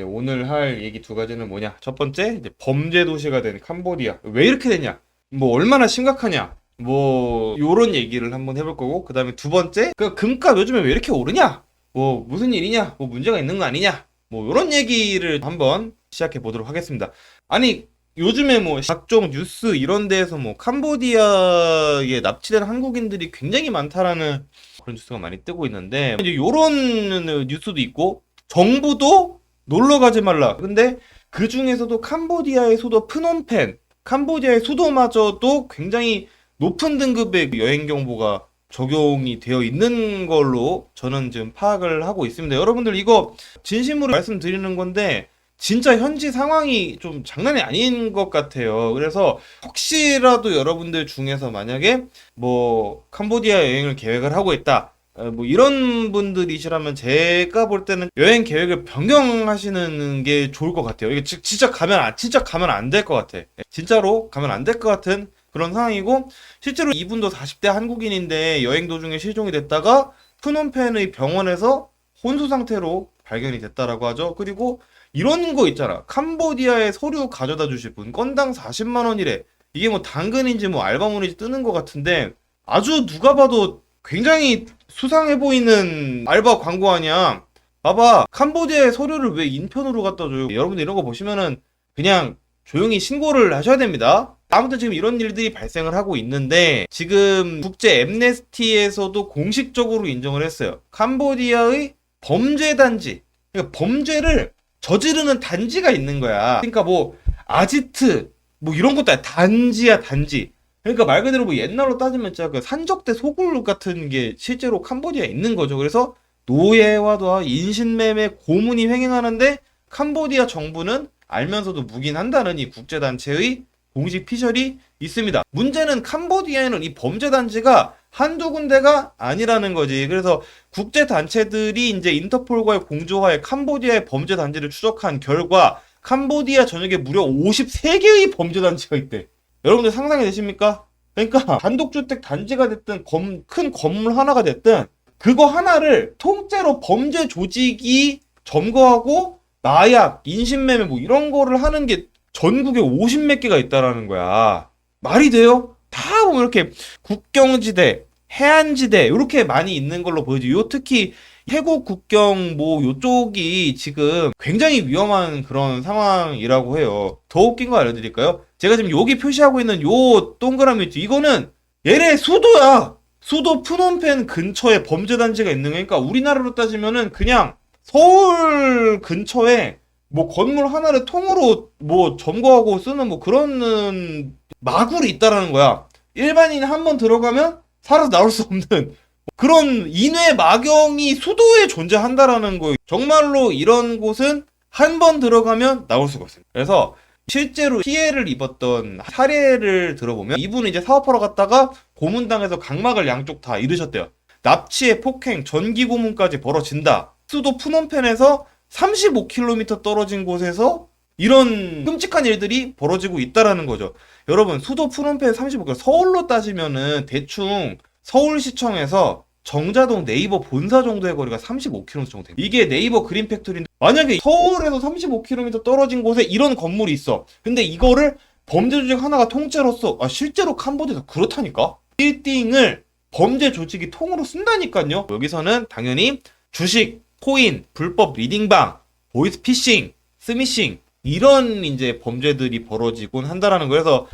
네, 오늘 할 얘기 두 가지는 뭐냐? 첫 번째, 범죄 도시가 된 캄보디아. 왜 이렇게 됐냐? 뭐 얼마나 심각하냐? 뭐 요런 얘기를 한번 해볼 거고, 그다음에 두 번째, 그 금값 요즘에 왜 이렇게 오르냐? 뭐 무슨 일이냐? 뭐 문제가 있는 거 아니냐? 뭐 요런 얘기를 한번 시작해 보도록 하겠습니다. 아니 요즘에 뭐 각종 뉴스 이런 데에서 뭐 캄보디아에 납치된 한국인들이 굉장히 많다라는 그런 뉴스가 많이 뜨고 있는데 이제 요런 뉴스도 있고 정부도 놀러 가지 말라. 근데 그 중에서도 캄보디아의 수도 프놈펜, 캄보디아의 수도마저도 굉장히 높은 등급의 여행 정보가 적용이 되어 있는 걸로 저는 지금 파악을 하고 있습니다. 여러분들 이거 진심으로 말씀드리는 건데 진짜 현지 상황이 좀 장난이 아닌 것 같아요. 그래서 혹시라도 여러분들 중에서 만약에 뭐 캄보디아 여행을 계획을 하고 있다. 어, 뭐 이런 분들이시라면 제가 볼 때는 여행 계획을 변경하시는 게 좋을 것 같아요. 이게 지- 진짜 가면 안, 진짜 가면 안 될 것 같아. 진짜로 가면 안 될 것 같은 그런 상황이고 실제로 이분도 40대 한국인인데 여행 도중에 실종이 됐다가 프놈펜의 병원에서 혼수 상태로 발견이 됐다라고 하죠. 그리고 이런 거 있잖아. 캄보디아에 서류 가져다 주실 분 건당 40만 원이래. 이게 뭐 당근인지 뭐 알바몬인지 뜨는 것 같은데 아주 누가 봐도 굉장히 수상해 보이는 알바 광고 아니야. 봐봐. 캄보디아에 서류를 왜 인편으로 갖다 줘요? 여러분들 이런 거 보시면은 그냥 조용히 신고를 하셔야 됩니다. 아무튼 지금 이런 일들이 발생을 하고 있는데 지금 국제 엠네스티에서도 공식적으로 인정을 했어요. 캄보디아의 범죄 단지. 그러니까 범죄를 저지르는 단지가 있는 거야. 그러니까 뭐 아지트 뭐 이런 것도 아니야. 단지야 단지. 그러니까 말 그대로 뭐 옛날로 따지면 진짜 그 산적대 소굴 같은 게 실제로 캄보디아에 있는 거죠. 그래서 노예와도 인신매매 고문이 횡행하는데 캄보디아 정부는 알면서도 묵인한다는 이 국제단체의 공식 피셜이 있습니다. 문제는 캄보디아에는 이 범죄 단지가 한두 군데가 아니라는 거지. 그래서 국제 단체들이 이제 인터폴과의 공조하에 캄보디아의 범죄 단지를 추적한 결과 캄보디아 전역에 무려 53개의 범죄 단지가 있대. 여러분들 상상이 되십니까? 그러니까 단독주택 단지가 됐든 검- 큰 건물 하나가 됐든 그거 하나를 통째로 범죄 조직이 점거하고 마약, 인신매매 뭐 이런 거를 하는 게 전국에 50몇 개가 있다라는 거야. 말이 돼요? 다 보면 이렇게 국경지대, 해안지대 이렇게 많이 있는 걸로 보여지. 요 특히 태국 국경 뭐 요쪽이 지금 굉장히 위험한 그런 상황이라고 해요. 더 웃긴 거 알려드릴까요? 제가 지금 여기 표시하고 있는 요 동그라미 있죠. 이거는 얘네 수도야. 수도 프놈펜 근처에 범죄 단지가 있는 거니까 우리나라로 따지면은 그냥 서울 근처에 뭐 건물 하나를 통으로 뭐 점거하고 쓰는 뭐 그런 마굴이 있다라는 거야. 일반인이 한번 들어가면 살아서 나올 수 없는 그런 인외 마경이 수도에 존재한다라는 거예요. 정말로 이런 곳은 한 번 들어가면 나올 수가 없어요. 그래서 실제로 피해를 입었던 사례를 들어보면 이분은 이제 사업하러 갔다가 고문당해서 각막을 양쪽 다 잃으셨대요. 납치에 폭행, 전기 고문까지 벌어진다. 수도 푸놈펜에서 35km 떨어진 곳에서 이런 끔찍한 일들이 벌어지고 있다라는 거죠. 여러분, 수도 푸놈펜 35km, 서울로 따지면은 대충 서울시청에서 정자동 네이버 본사 정도의 거리가 35km 정도 됩니다. 이게 네이버 그린 팩토리인데 만약에 서울에서 35km 떨어진 곳에 이런 건물이 있어. 근데 이거를 범죄 조직 하나가 통째로서 아 실제로 캄보디아에서 그렇다니까. 빌딩을 범죄 조직이 통으로 쓴다니까요. 여기서는 당연히 주식, 코인, 불법 리딩방, 보이스 피싱, 스미싱 이런 이제 범죄들이 벌어지곤 한다라는 거예요. 그래서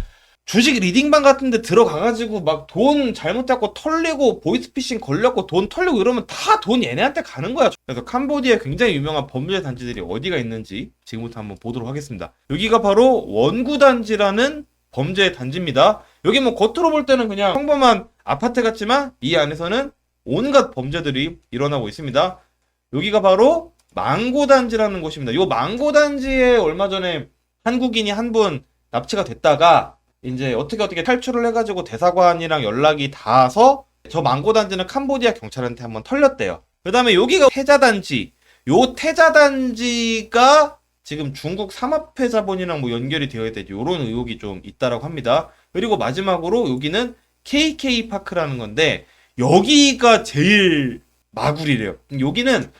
주식 리딩방 같은 데 들어가가지고 막 돈 잘못 잡고 털리고 보이스피싱 걸렸고 돈 털리고 이러면 다 돈 얘네한테 가는 거야. 그래서 캄보디아에 굉장히 유명한 범죄 단지들이 어디가 있는지 지금부터 한번 보도록 하겠습니다. 여기가 바로 원구 단지라는 범죄 단지입니다. 여기 뭐 겉으로 볼 때는 그냥 평범한 아파트 같지만 이 안에서는 온갖 범죄들이 일어나고 있습니다. 여기가 바로 망고 단지라는 곳입니다. 요 망고 단지에 얼마 전에 한국인이 한 분 납치가 됐다가 이제 어떻게 어떻게 탈출을 해가지고 대사관이랑 연락이 닿아서 저 망고 단지는 캄보디아 경찰한테 한번 털렸대요. 그 다음에 여기가 태자 단지. 요 태자 단지가 지금 중국 삼합회 자본이랑 뭐 연결이 되어야 되지. 요런 의혹이 좀 있다라고 합니다. 그리고 마지막으로 여기는 KK 파크라는 건데 여기가 제일 마구리래요. 여기는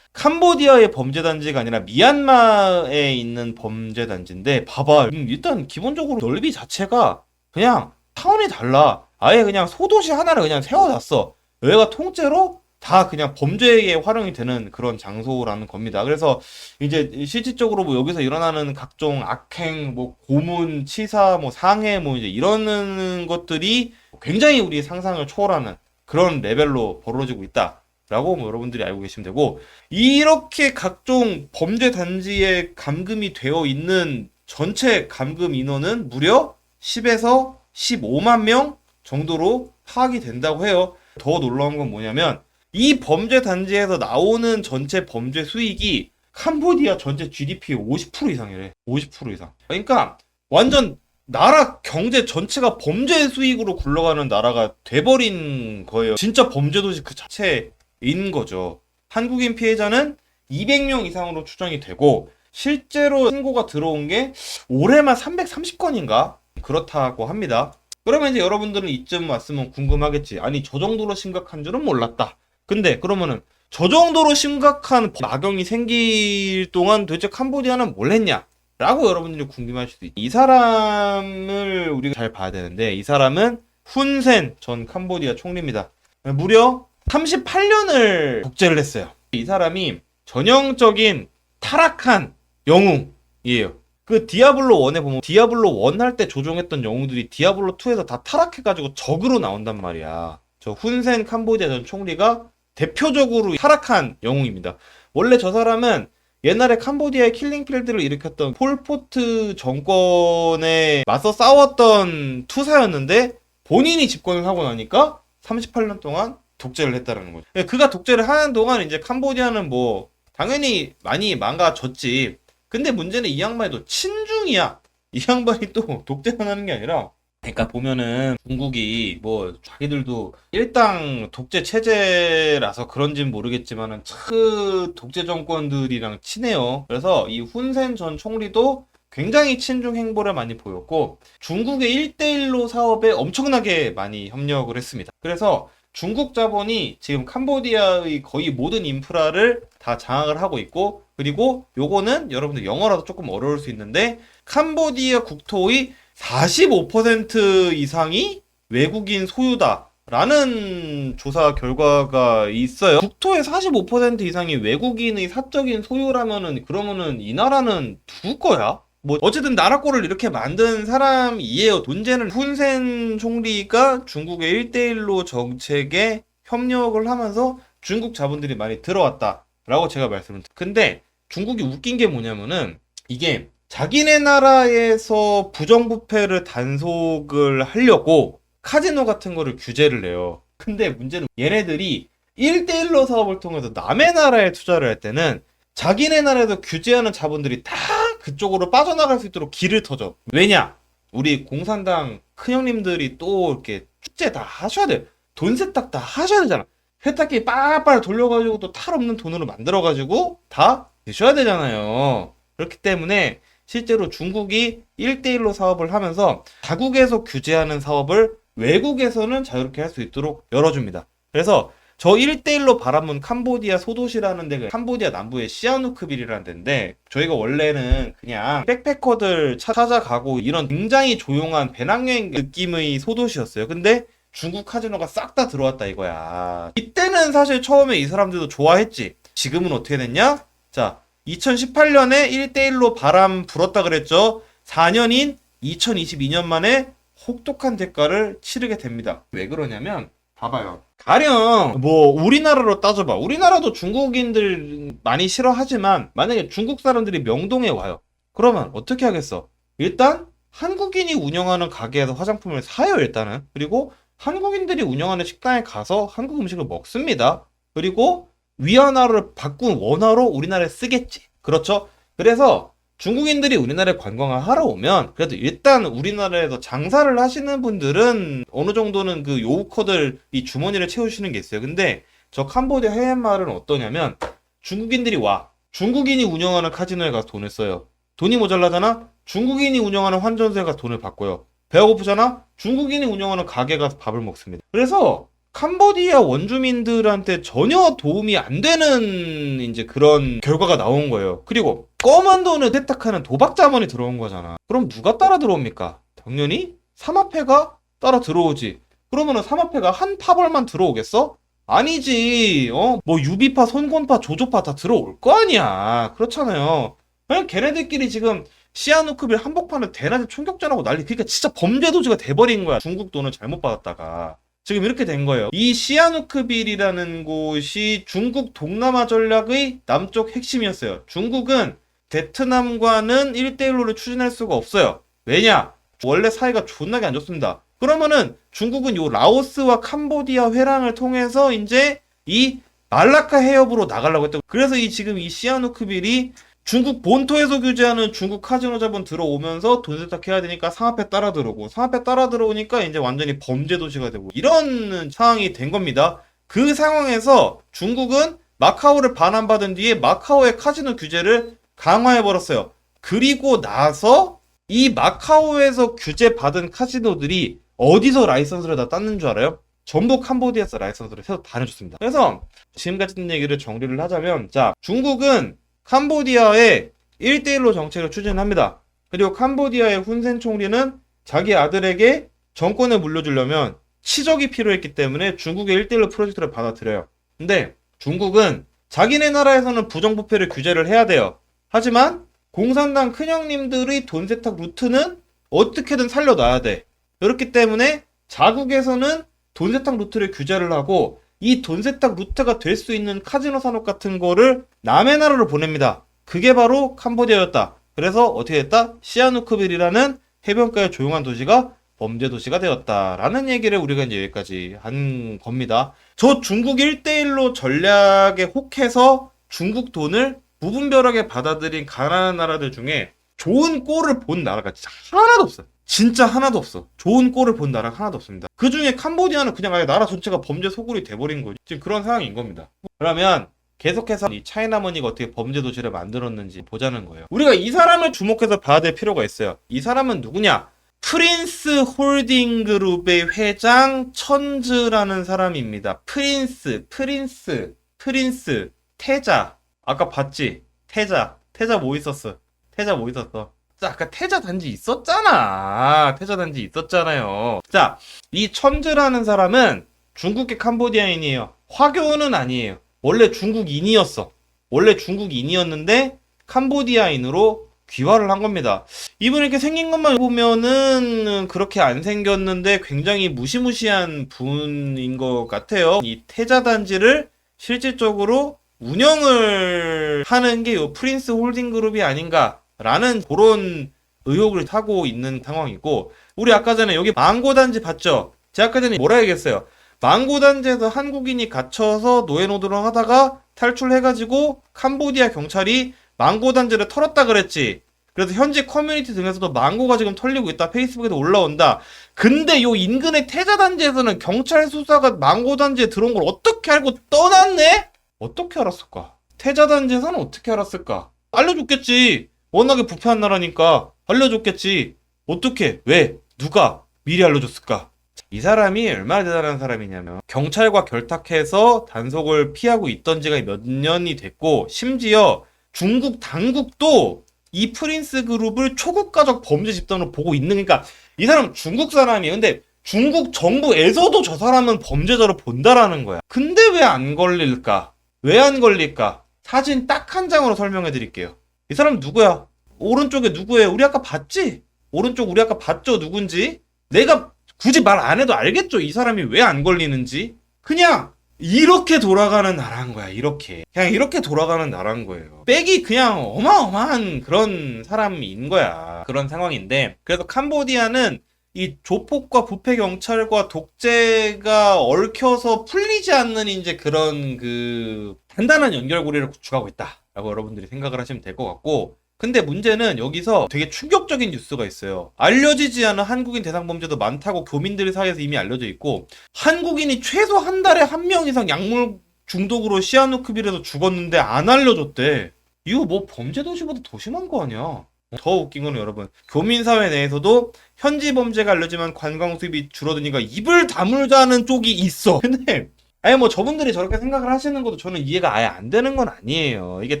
캄보디아의 범죄 단지가 아니라 미얀마에 있는 범죄 단지인데 봐봐. 음, 일단 기본적으로 넓이 자체가 그냥 타운이 달라. 아예 그냥 소도시 하나를 그냥 세워놨어. 여기가 통째로 다 그냥 범죄에 활용이 되는 그런 장소라는 겁니다. 그래서 이제 실질적으로 뭐 여기서 일어나는 각종 악행, 뭐 고문, 치사, 뭐 상해, 뭐 이제 이러는 것들이 굉장히 우리 상상을 초월하는 그런 레벨로 벌어지고 있다 라고 뭐 여러분들이 알고 계시면 되고 이렇게 각종 범죄 단지에 감금이 되어 있는 전체 감금 인원은 무려 10에서 15만 명 정도로 파악이 된다고 해요. 더 놀라운 건 뭐냐면 이 범죄 단지에서 나오는 전체 범죄 수익이 캄보디아 전체 GDP의 50% 이상이래. 50% 이상. 그러니까 완전 나라 경제 전체가 범죄 수익으로 굴러가는 나라가 돼버린 거예요. 진짜 범죄 도시 그 자체 인 거죠. 한국인 피해자는 200명 이상으로 추정이 되고 실제로 신고가 들어온 게 올해만 330건인가 그렇다고 합니다. 그러면 이제 여러분들은 이쯤 왔으면 궁금하겠지. 아니 저 정도로 심각한 줄은 몰랐다. 근데 그러면은 저 정도로 심각한 악영이 생길 동안 도대체 캄보디아는 뭘 했냐? 라고 여러분들이 궁금하실 수 있죠. 이 사람을 우리가 잘 봐야 되는데 이 사람은 훈센 전 캄보디아 총리입니다. 무려 38년을 독재를 했어요. 이 사람이 전형적인 타락한 영웅이에요. 그 디아블로 1에 보면 디아블로 1 할 때 조종했던 영웅들이 디아블로 2에서 다 타락해가지고 적으로 나온단 말이야. 저 훈센 캄보디아 전 총리가 대표적으로 타락한 영웅입니다. 원래 저 사람은 옛날에 캄보디아의 킬링필드를 일으켰던 폴포트 정권에 맞서 싸웠던 투사였는데 본인이 집권을 하고 나니까 38년 동안 독재를 했다는 거죠. 예, 그가 독재를 하는 동안 이제 캄보디아는 뭐 당연히 많이 망가졌지. 근데 문제는 이 양반이 친중이야. 이 양반이 또 독재만 하는 게 아니라 그러니까 보면은 중국이 뭐 자기들도 일당 독재 체제라서 그런지는 모르겠지만은 그 독재 정권들이랑 친해요. 그래서 이 훈센 전 총리도 굉장히 친중 행보를 많이 보였고 중국의 1대1로 사업에 엄청나게 많이 협력을 했습니다. 그래서 중국 자본이 지금 캄보디아의 거의 모든 인프라를 다 장악을 하고 있고 그리고 요거는 여러분들 영어라도 조금 어려울 수 있는데 캄보디아 국토의 45% 이상이 외국인 소유다. 라는 조사 결과가 있어요. 국토의 45% 이상이 외국인의 사적인 소유라면은 그러면은 이 나라는 누구 거야? 뭐 어쨌든 나라꼴을 이렇게 만든 사람이에요. 문제는 훈센 총리가 중국의 1대1로 정책에 협력을 하면서 중국 자본들이 많이 들어왔다라고 제가 말씀을 드렸어요. 근데 중국이 웃긴 게 뭐냐면은 이게 자기네 나라에서 부정부패를 단속을 하려고 카지노 같은 거를 규제를 내요. 근데 문제는 얘네들이 1대1로 사업을 통해서 남의 나라에 투자를 할 때는 자기네 나라에서 규제하는 자본들이 다 그쪽으로 빠져나갈 수 있도록 길을 터져. 왜냐? 우리 공산당 큰형님들이 또 이렇게 축제 다 하셔야 돼. 돈 세탁 다 하셔야 되잖아. 세탁기 빠빨 돌려가지고 또 탈 없는 돈으로 만들어가지고 다 내셔야 되잖아요. 그렇기 때문에 실제로 중국이 1대1로 사업을 하면서 자국에서 규제하는 사업을 외국에서는 자유롭게 할 수 있도록 열어줍니다. 그래서 저 1대1로 바라본 캄보디아 소도시라는 데가 캄보디아 남부의 시아누크빌이라는 데인데 저희가 원래는 그냥 백패커들 찾아가고 이런 굉장히 조용한 배낭여행 느낌의 소도시였어요. 근데 중국 카지노가 싹 다 들어왔다 이거야. 이때는 사실 처음에 이 사람들도 좋아했지. 지금은 어떻게 됐냐? 자, 2018년에 1대1로 바람 불었다 그랬죠. 4년인 2022년 만에 혹독한 대가를 치르게 됩니다. 왜 그러냐면 봐봐요. 가령 뭐 우리나라로 따져봐. 우리나라도 중국인들 많이 싫어하지만 만약에 중국 사람들이 명동에 와요. 그러면 어떻게 하겠어? 일단 한국인이 운영하는 가게에서 화장품을 사요 일단은. 그리고 한국인들이 운영하는 식당에 가서 한국 음식을 먹습니다. 그리고 위안화를 바꾼 원화로 우리나라에 쓰겠지. 그렇죠? 그래서 중국인들이 우리나라에 관광을 하러 오면 그래도 일단 우리나라에서 장사를 하시는 분들은 어느 정도는 그 요우커들 이 주머니를 채우시는 게 있어요. 근데 저 캄보디아 해외 말은 어떠냐면 중국인들이 와. 중국인이 운영하는 카지노에 가서 돈을 써요. 돈이 모자라잖아? 중국인이 운영하는 환전소에 가서 돈을 받고요. 배가 고프잖아? 중국인이 운영하는 가게 가서 밥을 먹습니다. 그래서 캄보디아 원주민들한테 전혀 도움이 안 되는 이제 그런 결과가 나온 거예요. 그리고 검은 돈을 세탁하는 도박 자문이 들어온 거잖아. 그럼 누가 따라 들어옵니까? 당연히 사마패가 따라 들어오지. 그러면은 사마패가 한 파벌만 들어오겠어? 아니지. 어? 뭐 유비파, 손권파, 조조파 다 들어올 거 아니야. 그렇잖아요. 그냥 걔네들끼리 지금 시아누크빌 한복판을 대낮에 총격전하고 난리. 그러니까 진짜 범죄 도시가 돼버린 거야. 중국 돈을 잘못 받았다가. 지금 이렇게 된 거예요. 이 시아누크빌이라는 곳이 중국 동남아 전략의 남쪽 핵심이었어요. 중국은 베트남과는 1대1로를 추진할 수가 없어요. 왜냐? 원래 사이가 존나게 안 좋습니다. 그러면은 중국은 요 라오스와 캄보디아 회랑을 통해서 이제 이 말라카 해협으로 나가려고 했던 그래서 이 지금 이 시아누크빌이 중국 본토에서 규제하는 중국 카지노 자본 들어오면서 돈 세탁해야 되니까 상하패 따라 들어오고 상하패 따라 들어오니까 이제 완전히 범죄 도시가 되고 이런 상황이 된 겁니다. 그 상황에서 중국은 마카오를 반환받은 뒤에 마카오의 카지노 규제를 강화해 버렸어요. 그리고 나서 이 마카오에서 규제 받은 카지노들이 어디서 라이선스를 다 땄는 줄 알아요? 전부 캄보디아에서 라이선스를 새로 다 내줬습니다. 그래서 지금까지 했던 얘기를 정리를 하자면 자 중국은 캄보디아에 1대1로 정책을 추진합니다. 그리고 캄보디아의 훈센 총리는 자기 아들에게 정권을 물려주려면 치적이 필요했기 때문에 중국의 1대1로 프로젝트를 받아들여요. 근데 중국은 자기네 나라에서는 부정부패를 규제를 해야 돼요. 하지만 공산당 큰형님들의 돈 세탁 루트는 어떻게든 살려놔야 돼. 그렇기 때문에 자국에서는 돈 세탁 루트를 규제를 하고 이 돈 세탁 루트가 될 수 있는 카지노 산업 같은 거를 남의 나라로 보냅니다. 그게 바로 캄보디아였다. 그래서 어떻게 됐다? 시아누크빌이라는 해변가의 조용한 도시가 범죄 도시가 되었다라는 얘기를 우리가 이제 여기까지 한 겁니다. 저 중국 1대1로 전략에 혹해서 중국 돈을 무분별하게 받아들인 가난한 나라들 중에 좋은 꼴을 본 나라가 진짜 하나도 없어요. 진짜 하나도 없어. 좋은 꼴을 본 나라가 하나도 없습니다. 그 중에 캄보디아는 그냥 아예 나라 전체가 범죄 소굴이 돼버린 거지. 지금 그런 상황인 겁니다. 그러면 계속해서 이 차이나 머니가 어떻게 범죄 도시를 만들었는지 보자는 거예요. 우리가 이 사람을 주목해서 봐야 될 필요가 있어요. 이 사람은 누구냐? 프린스 홀딩 그룹의 회장 천즈라는 사람입니다. 프린스, 프린스, 프린스, 태자. 아까 봤지? 태자. 태자 뭐 있었어? 태자 뭐 있었어? 자, 아까 태자 단지 있었잖아. 태자 단지 있었잖아요. 자, 이 천즈라는 사람은 중국계 캄보디아인이에요. 화교는 아니에요. 원래 중국인이었어. 원래 중국인이었는데 캄보디아인으로 귀화를 한 겁니다. 이분 이렇게 생긴 것만 보면은 그렇게 안 생겼는데 굉장히 무시무시한 분인 것 같아요. 이 태자 단지를 실질적으로 운영을 하는 게 이 프린스 홀딩 그룹이 아닌가 라는 그런 의혹을 타고 있는 상황이고 우리 아까 전에 여기 망고 단지 봤죠? 제가 아까 전에 뭐라 얘기했어요? 망고 단지에서 한국인이 갇혀서 노예노동을 하다가 탈출해가지고 캄보디아 경찰이 망고 단지를 털었다 그랬지. 그래서 현지 커뮤니티 등에서도 망고가 지금 털리고 있다. 페이스북에도 올라온다. 근데 요 인근의 태자 단지에서는 경찰 수사가 망고 단지에 들어온 걸 어떻게 알고 떠났네? 어떻게 알았을까? 태자 단지에서는 어떻게 알았을까? 알려줬겠지. 워낙에 부패한 나라니까 알려줬겠지. 어떻게? 왜? 누가? 미리 알려줬을까? 이 사람이 얼마나 대단한 사람이냐면 경찰과 결탁해서 단속을 피하고 있던 지가 몇 년이 됐고 심지어 중국 당국도 이 프린스 그룹을 초국가적 범죄 집단으로 보고 있는 그러니까 이 사람 중국 사람이에요. 근데 중국 정부에서도 저 사람은 범죄자로 본다라는 거야. 근데 왜 안 걸릴까? 왜 안 걸릴까? 사진 딱 한 장으로 설명해 드릴게요. 이 사람 누구야? 오른쪽에 누구예요? 우리 아까 봤지? 오른쪽 우리 아까 봤죠? 누군지? 내가 굳이 말 안 해도 알겠죠? 이 사람이 왜 안 걸리는지? 그냥 이렇게 돌아가는 나라인 거야, 이렇게. 그냥 이렇게 돌아가는 나라인 거예요. 백이 그냥 어마어마한 그런 사람인 거야. 그런 상황인데. 그래서 캄보디아는 이 조폭과 부패 경찰과 독재가 얽혀서 풀리지 않는 이제 그런 그 단단한 연결고리를 구축하고 있다 라고 여러분들이 생각을 하시면 될 것 같고 근데 문제는 여기서 되게 충격적인 뉴스가 있어요. 알려지지 않은 한국인 대상 범죄도 많다고 교민들 사이에서 이미 알려져 있고 한국인이 최소 한 달에 한 명 이상 약물 중독으로 시아누크빌에서 죽었는데 안 알려줬대. 이거 뭐 범죄 도시보다 더 심한 거 아니야? 더 웃긴 거는 여러분 교민사회 내에서도 현지 범죄가 알려지면 관광 수입이 줄어드니까 입을 다물자는 쪽이 있어. 근데 아니 뭐 저분들이 저렇게 생각을 하시는 것도 저는 이해가 아예 안 되는 건 아니에요. 이게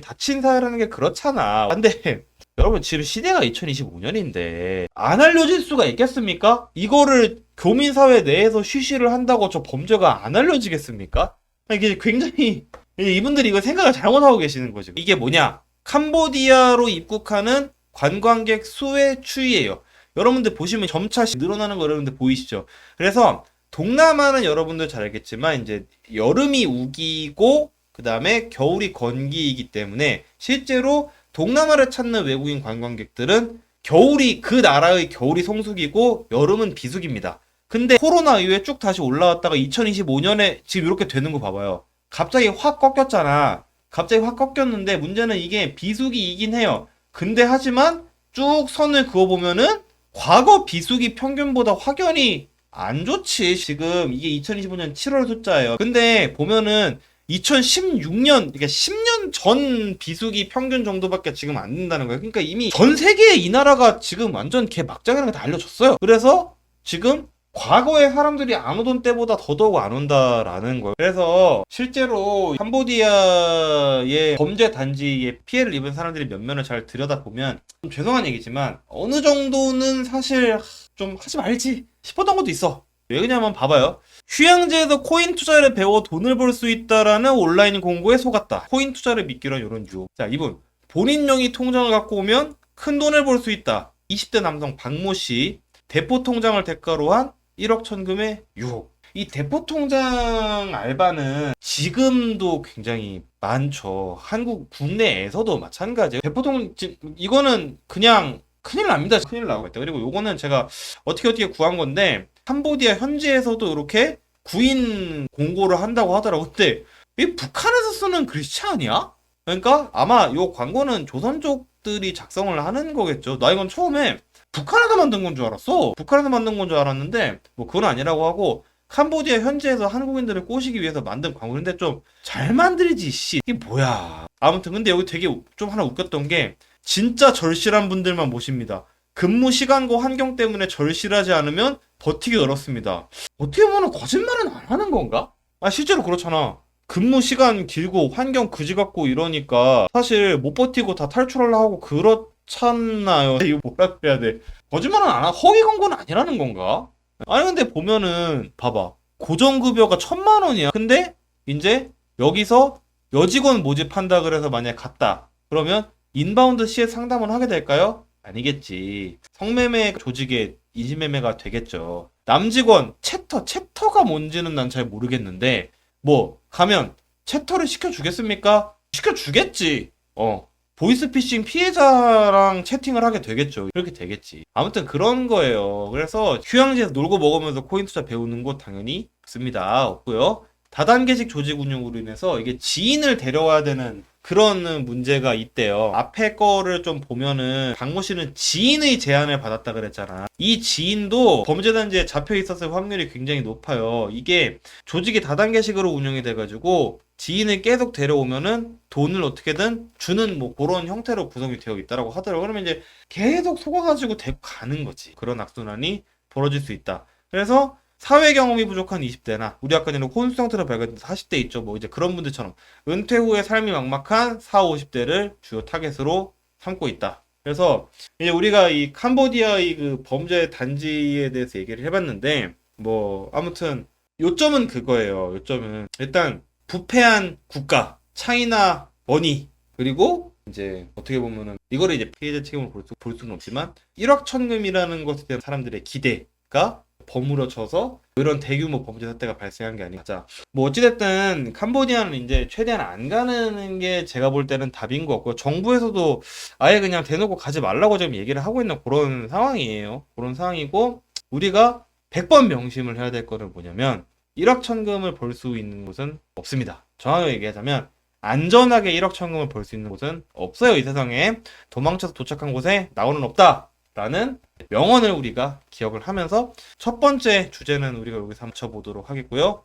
닫힌 사회라는 게 그렇잖아. 근데 여러분 지금 시대가 2025년인데 안 알려질 수가 있겠습니까? 이거를 교민 사회 내에서 쉬쉬를 한다고 저 범죄가 안 알려지겠습니까? 이게 굉장히 이분들이 이거 생각을 잘못하고 계시는 거죠. 이게 뭐냐? 캄보디아로 입국하는 관광객 수의 추이예요. 여러분들 보시면 점차 늘어나는 거 여러분들 보이시죠? 그래서 동남아는 여러분들 잘 알겠지만 이제 여름이 우기고 그다음에 겨울이 건기이기 때문에 실제로 동남아를 찾는 외국인 관광객들은 겨울이 그 나라의 겨울이 성수기고 여름은 비수기입니다. 근데 코로나 이후에 쭉 다시 올라왔다가 2025년에 지금 이렇게 되는 거 봐봐요. 갑자기 확 꺾였잖아. 갑자기 확 꺾였는데 문제는 이게 비수기이긴 해요. 근데 하지만 쭉 선을 그어 보면은 과거 비수기 평균보다 확연히 안 좋지. 지금 이게 2025년 7월 숫자예요. 근데 보면은 2016년, 그러니까 10년 전 비수기 평균 정도밖에 지금 안 된다는 거예요. 그러니까 이미 전 세계에 이 나라가 지금 완전 개 막장이라는 거다 알려줬어요. 그래서 지금 과거에 사람들이 안 오던 때보다 더더욱 안 온다라는 거예요. 그래서 실제로 캄보디아의 범죄 단지에 피해를 입은 사람들이 몇 면을 잘 들여다보면 좀 죄송한 얘기지만 어느 정도는 사실 좀 하지 말지 싶었던 것도 있어. 왜 그러냐면 봐봐요. 휴양지에서 코인 투자를 배워 돈을 벌 수 있다라는 온라인 공고에 속았다. 코인 투자를 믿기로 한 이런 유혹. 자, 이분 본인 명의 통장을 갖고 오면 큰 돈을 벌 수 있다. 20대 남성 박모 씨 대포 통장을 대가로 한 1억 천금의 유혹. 이 대포 통장 알바는 지금도 굉장히 많죠. 한국 국내에서도 마찬가지예요. 대포 통 지- 이거는 그냥 큰일 납니다. 큰일 나고 있다. 그리고 요거는 제가 어떻게 어떻게 구한 건데 캄보디아 현지에서도 이렇게 구인 공고를 한다고 하더라고. 근데 이 북한에서 쓰는 글씨 아니야? 그러니까 아마 요 광고는 조선족들이 작성을 하는 거겠죠. 나 이건 처음에 북한에서 만든 건 줄 알았어. 북한에서 만든 건 줄 알았는데 뭐 그건 아니라고 하고 캄보디아 현지에서 한국인들을 꼬시기 위해서 만든 광고인데 좀 잘 만들지 씨. 이게 뭐야. 아무튼 근데 여기 되게 좀 하나 웃겼던 게 진짜 절실한 분들만 모십니다. 근무 시간과 환경 때문에 절실하지 않으면 버티기 어렵습니다. 어떻게 보면 거짓말은 안 하는 건가? 아 실제로 그렇잖아. 근무 시간 길고 환경 그지 같고 이러니까 사실 못 버티고 다 탈출하려 하고 그렇잖아요. 이거 뭐라 그래야 돼? 거짓말은 안 하. 허위 광고는 아니라는 건가? 아니 근데 보면은 봐봐 고정급여가 천만 원이야. 근데 이제 여기서 여직원 모집한다 그래서 만약 갔다 그러면 인바운드 시에 상담을 하게 될까요? 아니겠지. 성매매 조직의 인신매매가 되겠죠. 남직원 채터 채터가 뭔지는 난 잘 모르겠는데 뭐 가면 채터를 시켜주겠습니까? 시켜주겠지. 어. 보이스피싱 피해자랑 채팅을 하게 되겠죠. 이렇게 되겠지. 아무튼 그런 거예요. 그래서 휴양지에서 놀고 먹으면서 코인 투자 배우는 곳 당연히 없습니다. 없고요. 다단계식 조직 운영으로 인해서 이게 지인을 데려와야 되는 그런 문제가 있대요. 앞에 거를 좀 보면은 박모 씨는 지인의 제안을 받았다 그랬잖아. 이 지인도 범죄단지에 잡혀 있었을 확률이 굉장히 높아요. 이게 조직이 다단계식으로 운영이 돼가지고 지인을 계속 데려오면은 돈을 어떻게든 주는 뭐 그런 형태로 구성이 되어 있다라고 하더라고요. 그러면 이제 계속 속아가지고 데리고 가는 거지. 그런 악순환이 벌어질 수 있다. 그래서 사회 경험이 부족한 20대나 우리 아까 전에 혼수 상태로 발견된 40대 있죠. 뭐 이제 그런 분들처럼 은퇴 후에 삶이 막막한 40, 50대를 주요 타겟으로 삼고 있다. 그래서 이제 우리가 이 캄보디아의 그 범죄 단지에 대해서 얘기를 해봤는데 뭐 아무튼 요점은 그거예요. 요점은 일단 부패한 국가, 차이나 머니 그리고 이제 어떻게 보면은 이거를 이제 피해자 책임을 볼, 수, 볼 수는 없지만 1억 천금이라는 것에 대한 사람들의 기대가 버무려져서 이런 대규모 범죄 사태가 발생한 게 아닌가. 자, 뭐 어찌됐든 캄보디아는 이제 최대한 안 가는 게 제가 볼 때는 답인 것 같고 정부에서도 아예 그냥 대놓고 가지 말라고 지금 얘기를 하고 있는 그런 상황이에요. 그런 상황이고 우리가 100번 명심을 해야 될 거는 뭐냐면 1억 천금을 벌 수 있는 곳은 없습니다. 정확하게 얘기하자면 안전하게 1억 천금을 벌 수 있는 곳은 없어요. 이 세상에 도망쳐서 도착한 곳에 나오는 없다. 라는 명언을 우리가 기억을 하면서 첫 번째 주제는 우리가 여기서 한번 쳐보도록 하겠고요.